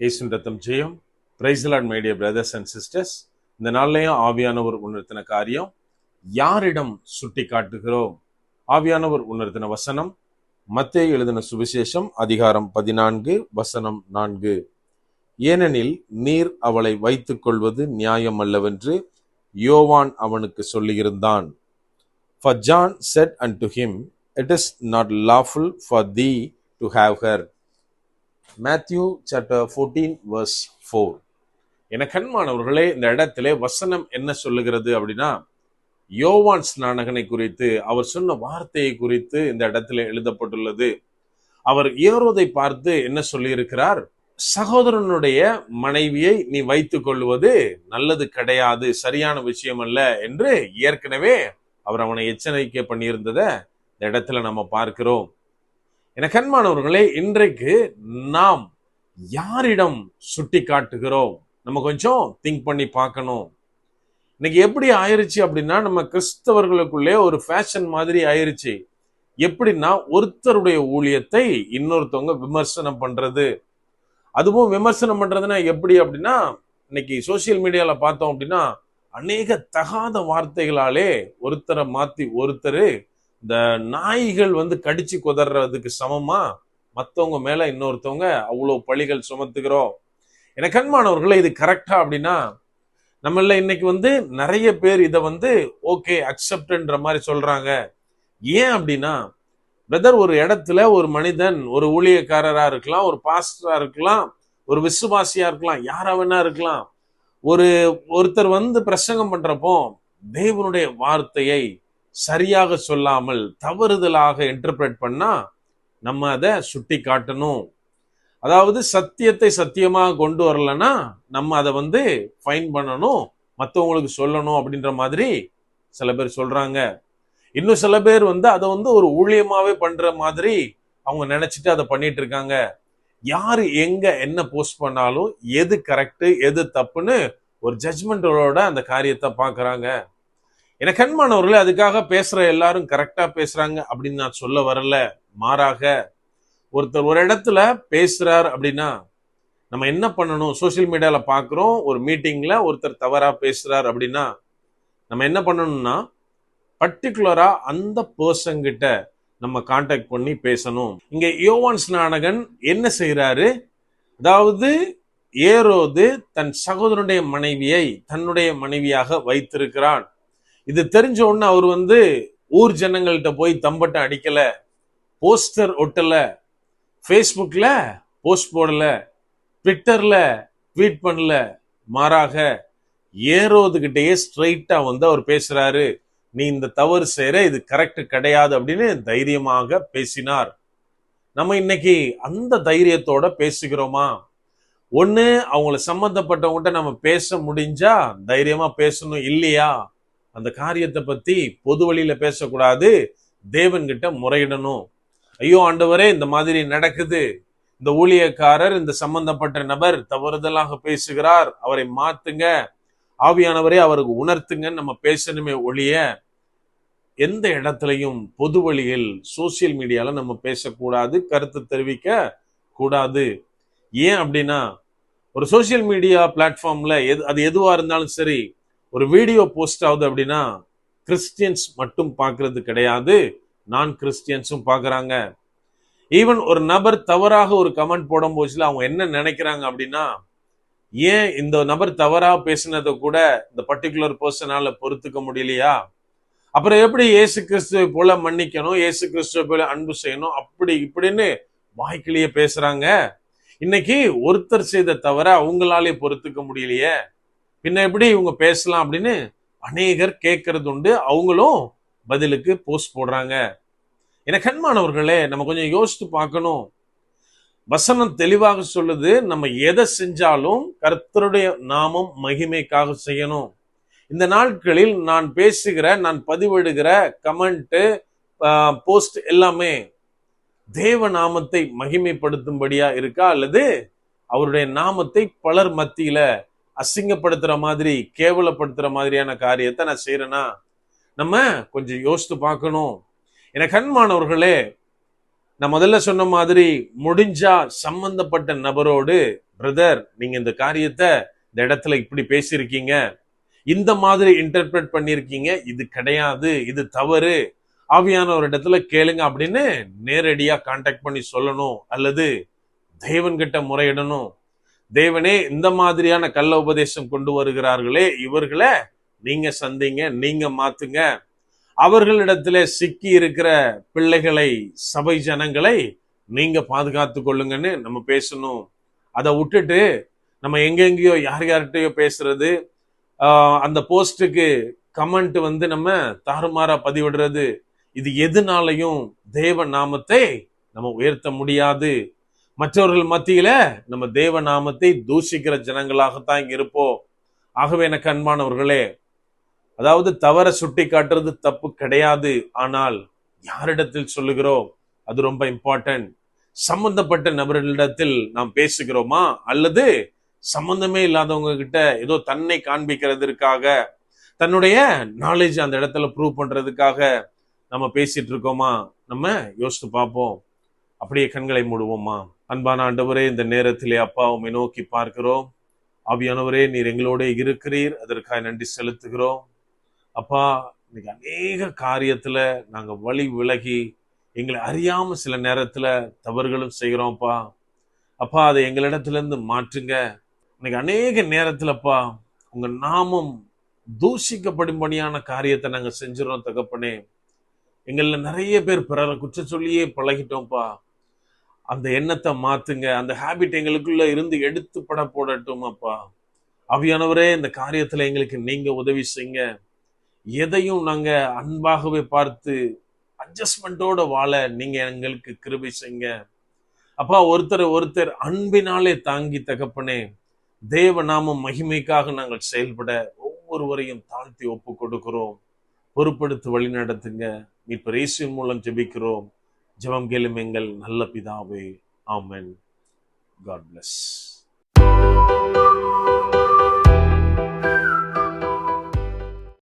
ஏசுன் ரத்தம் ஜெயம். Praise the Lord my dear brothers and sisters இந்த நாள்லையும் ஆவியானவர் உணர்த்தின காரியம் யாரிடம் சுட்டி காட்டுகிறோம் ஆவியானவர் உணர்த்தின வசனம் மத்திய எழுதின சுவிசேஷம் அதிகாரம் பதினான்கு வசனம் நான்கு. ஏனெனில் நீர் அவளை வைத்துக் கொள்வது நியாயம் அல்லவென்று யோவான் அவனுக்கு சொல்லியிருந்தான். For John said unto him, It is not lawful for thee to have her. Matthew chapter fourteen verse four என கண்மானவர்களே இந்த இடத்திலே வசனம் என்ன சொல்லுகிறது அப்படின்னா யோவான் ஸ்நானகனை குறித்து அவர் சொன்ன வார்த்தையை குறித்து இந்த இடத்துல எழுதப்பட்டுள்ளது. அவர் ஏரோதை பார்த்து என்ன சொல்லியிருக்கிறார்? சகோதரனுடைய மனைவியை நீ வைத்துக் கொள்வது நல்லது கிடையாது சரியான விஷயம் அல்ல என்று ஏற்கனவே அவர் அவனை எச்சரிக்கை பண்ணியிருந்ததை இந்த இடத்துல நம்ம பார்க்கிறோம். என கண்மாணவர்களே இன்றைக்கு நாம் யாரிடம் சுட்டி காட்டுகிறோம் நம்ம கொஞ்சம் திங்க் பண்ணி பார்க்கணும். இன்னைக்கு எப்படி ஆயிருச்சு அப்படின்னா நம்ம கிறிஸ்தவர்களுக்குள்ளே ஒரு ஃபேஷன் மாதிரி ஆயிருச்சு. எப்படின்னா ஒருத்தருடைய ஊழியத்தை இன்னொருத்தவங்க விமர்சனம் பண்றது. அதுவும் விமர்சனம் பண்றதுன்னா எப்படி அப்படின்னா இன்னைக்கு சோசியல் மீடியால பார்த்தோம் அப்படின்னா அநேக தகாத வார்த்தைகளாலே ஒருத்தரை மாத்தி ஒருத்தர் இந்த நாய்கள் வந்து கடிச்சு குதறதுக்கு சமமா? மற்றவங்க மேல இன்னொருத்தவங்க அவ்வளோ பழிகள் சுமத்துகிறோம். எனக்கு கண்மானவர்களே இது கரெக்டா அப்படின்னா நம்மள இன்னைக்கு வந்து நிறைய பேர் இதை வந்து ஓகே அக்செப்ட்ன்ற மாதிரி சொல்றாங்க. ஏன் அப்படின்னா பிரதர் ஒரு இடத்துல ஒரு மனிதன் ஒரு ஊழியக்காரரா இருக்கலாம் ஒரு பாஸ்டரா இருக்கலாம் ஒரு விசுவாசியா இருக்கலாம் யாரா வேணா இருக்கலாம் ஒரு ஒருத்தர் வந்து பிரசங்கம் பண்றப்போ தேவனுடைய வார்த்தையை சரியாக சொல்லாமல் தவறுதலாக இன்டர்பிரேட் பண்ணா நம்ம அதை சுட்டி காட்டணும் அதாவது சத்தியத்தை சத்தியமாக கொண்டு வரலன்னா நம்ம அதை வந்து ஃபைன் பண்ணணும் மற்றவங்களுக்கு சொல்லணும் அப்படின்ற மாதிரி சில பேர் சொல்றாங்க. இன்னும் சில பேர் வந்து அதை வந்து ஒரு ஊழியமாவே பண்ற மாதிரி அவங்க நினைச்சிட்டு அதை பண்ணிட்டு இருக்காங்க. யாரு எங்க என்ன போஸ்ட் பண்ணாலும் எது கரெக்ட் எது தப்புன்னு ஒரு ஜட்மெண்டோட அந்த காரியத்தை பாக்குறாங்க. என கண்மானவர்களே அதுக்காக பேசுற எல்லாரும் கரெக்டா பேசுறாங்க அப்படின்னு நான் சொல்ல வரல. மாறாக ஒருத்தர் ஒரு இடத்துல பேசுறார் அப்படின்னா நம்ம என்ன பண்ணணும்? சோசியல் மீடியால பாக்குறோம் ஒரு மீட்டிங்ல ஒருத்தர் தவறா பேசுறார் அப்படின்னா நம்ம என்ன பண்ணணும்னா பர்டிகுலரா அந்த பர்சன்கிட்ட நம்ம காண்டாக்ட் பண்ணி பேசணும். இங்க யோவான்ஸ் நாடகன் என்ன செய்யறாரு அதாவது ஏரோது தன் சகோதரனுடைய மனைவியை தன்னுடைய மனைவியாக வைத்திருக்கிறான். இது தெரிஞ்ச உடனே அவர் வந்து ஊர் ஜனங்கள்கிட்ட போய் தம்பட்டை அடிக்கல போஸ்டர் ஒட்டல ஃபேஸ்புக்ல போஸ்ட் போடல ட்விட்டர்ல ட்வீட் பண்ணல. மாறாக ஏரோதுகிட்டயே ஸ்ட்ரைட்டா வந்து அவர் பேசுறாரு. நீ இந்த தவறு செய்யற இது கரெக்ட் கிடையாது அப்படின்னு தைரியமாக பேசினார். நம்ம இன்னைக்கு அந்த தைரியத்தோட பேசுகிறோமா? ஒன்று அவங்கள சம்மந்தப்பட்டவங்ககிட்ட நம்ம பேச முடிஞ்சா தைரியமா பேசணும் இல்லையா? அந்த காரியத்தை பத்தி பொது வழியில பேசக்கூடாது. தேவன்கிட்ட முறையிடணும். ஐயோ ஆண்டவரே இந்த மாதிரி நடக்குது. இந்த ஊழியக்காரர் இந்த சம்பந்தப்பட்ட நபர் தவறுதலாக பேசுகிறார். அவரை மாத்துங்க. ஆவியானவரே அவருக்கு உணர்த்துங்கன்னு நம்ம பேசணுமே ஒழிய எந்த இடத்துலையும் பொது வழியில் சோசியல் மீடியால நம்ம பேசக்கூடாது கருத்து தெரிவிக்க கூடாது. ஏன் அப்படின்னா ஒரு சோசியல் மீடியா பிளாட்ஃபார்ம்ல எது அது எதுவா இருந்தாலும் சரி ஒரு வீடியோ போஸ்ட் ஆகுது அப்படின்னா கிறிஸ்டியன்ஸ் மட்டும் பார்க்கறது கிடையாது. நான் கிறிஸ்டியன்ஸும் பார்க்குறாங்க. ஈவன் ஒரு நபர் தவறாக ஒரு கமெண்ட் போடும் போச்சுல அவங்க என்ன நினைக்கிறாங்க அப்படின்னா ஏன் இந்த நபர் தவறா பேசினதை கூட இந்த பர்டிகுலர் பர்சனால பொறுத்துக்க முடியலையா? அப்புறம் எப்படி இயேசு கிறிஸ்துவை போல மன்னிக்கணும் இயேசு கிறிஸ்துவை போல அன்பு செய்யணும் அப்படி இப்படின்னு வாய்க்கிலேயே பேசுறாங்க. இன்னைக்கு ஒருத்தர் செய்த தவிர அவங்களாலே பொறுத்துக்க முடியலையே. பின்ன எப்படி இவங்க பேசலாம் அப்படின்னு அநேகர் கேட்கறது உண்டு. அவங்களும் பதிலுக்கு போஸ்ட் போடுறாங்க. என கண்மானவர்களே நம்ம கொஞ்சம் யோசித்து பார்க்கணும். வசனம் தெளிவாக சொல்லுது நம்ம எதை செஞ்சாலும் கர்த்தருடைய நாமம் மகிமைக்காக செய்யணும். இந்த நாட்களில் நான் பேசுகிற நான் பதிவிடுகிற கமெண்ட்டு போஸ்ட் எல்லாமே தேவ நாமத்தை மகிமைப்படுத்தும்படியா இருக்கா? அல்லது அவருடைய நாமத்தை பலர் மத்தியில அசிங்கப்படுத்துற மாதிரி கேவலப்படுத்துற மாதிரியான காரியத்தை நான் செய்யறேன்னா நம்ம கொஞ்சம் யோசித்து பார்க்கணும். என கண்மானவர்களே நான் முதல்ல சொன்ன மாதிரி முடிஞ்சா சம்பந்தப்பட்ட நபரோடு பிரதர் நீங்க இந்த காரியத்தை இந்த இடத்துல இப்படி பேசியிருக்கீங்க. இந்த மாதிரி இன்டர்பிரட் பண்ணியிருக்கீங்க. இது கிடையாது இது தவறு. ஆவியான ஒரு இடத்துல கேளுங்க அப்படின்னு நேரடியாக கான்டாக்ட் பண்ணி சொல்லணும். அல்லது தேவன்கிட்ட முறையிடணும். தேவனே இந்த மாதிரியான கள்ள உபதேசம் கொண்டு வருகிறார்களே இவர்களை நீங்க சந்திங்க நீங்க மாத்துங்க. அவர்களிடத்துல சிக்கி இருக்கிற பிள்ளைகளை சபை ஜனங்களை நீங்க பாதுகாத்து கொள்ளுங்கன்னு நம்ம பேசணும். அதை விட்டுட்டு நம்ம எங்கெங்கேயோ யார் யார்கிட்டயோ பேசுறது அந்த போஸ்டுக்கு கமெண்ட் வந்து நம்ம தாறுமாறா பதிவிடுறது இது எதுனாலையும் தேவ நாமத்தை நம்ம உயர்த்த முடியாது. மற்றவர்கள் மத்தியில நம்ம தேவ நாமத்தை தூஷிக்கிற ஜனங்களாகத்தான் இங்க இருப்போம். ஆகவே எனக்கு அன்பானவர்களே அதாவது தவற சுட்டி காட்டுறது தப்பு கிடையாது. ஆனால் யாரிடத்தில் சொல்லுகிறோம்? அது ரொம்ப இம்பார்ட்டன்ட் சம்பந்தப்பட்ட நபர்களிடத்தில் நாம் பேசுகிறோமா? அல்லது சம்பந்தமே இல்லாதவங்க கிட்ட ஏதோ தன்னை காண்பிக்கிறதுக்காக தன்னுடைய நாலேஜ் அந்த இடத்துல ப்ரூவ் பண்றதுக்காக நம்ம பேசிட்டு இருக்கோமா? நம்ம யோசித்து பார்ப்போம். அப்படியே கண்களை மூடுவோமா? அன்பான ஆண்டவரே இந்த நேரத்திலே அப்பா உண்மை நோக்கி பார்க்கிறோம். ஆவியானவரே நீர் எங்களோட இருக்கிறீர். அதற்காக நன்றி செலுத்துகிறோம். அப்பா இன்னைக்கு அநேக காரியத்துல நாங்க வழி விலகி எங்களை அறியாம சில நேரத்துல தவறுகளும் செய்கிறோம்ப்பா அப்பா. அதை எங்களிடத்துலேருந்து மாற்றுங்க. இன்னைக்கு அநேக நேரத்துலப்பா உங்க நாமம் தூஷிக்கப்படும்படியான காரியத்தை நாங்கள் செஞ்சிடறோம் தகப்பனே. எங்களில் நிறைய பேர் பிறரை குற்ற சொல்லியே பழகிட்டோம்ப்பா அந்த எண்ணத்தை மாத்துங்க. அந்த ஹாபிட் எங்களுக்குள்ள இருந்து எடுத்து பட போடட்டும் அப்பா. அவியானவரே இந்த காரியத்துல எங்களுக்கு நீங்க உதவி செய்யுங்க எதையும் நாங்க அன்பாகவே பார்த்து அட்ஜஸ்ட்மெண்ட்டோட வாழ நீங்க எங்களுக்கு கிருபை செய்யுங்க அப்பா ஒருத்தர் ஒருத்தர் அன்பினாலே தாங்கி தகப்பனே தேவ நாமம் மகிமைக்காக நாங்கள் செயல்பட ஒவ்வொருவரையும் தாழ்த்தி ஒப்பு கொடுக்கிறோம் பொறுப்படுத்தி வழி நடத்துங்க. மீட்பர் இயேசுவின் மூலம் ஜெபிக்கிறோம். ஜெபம் கேளும் எங்கள் நல்ல பிதாவே ஆமென் காட் bless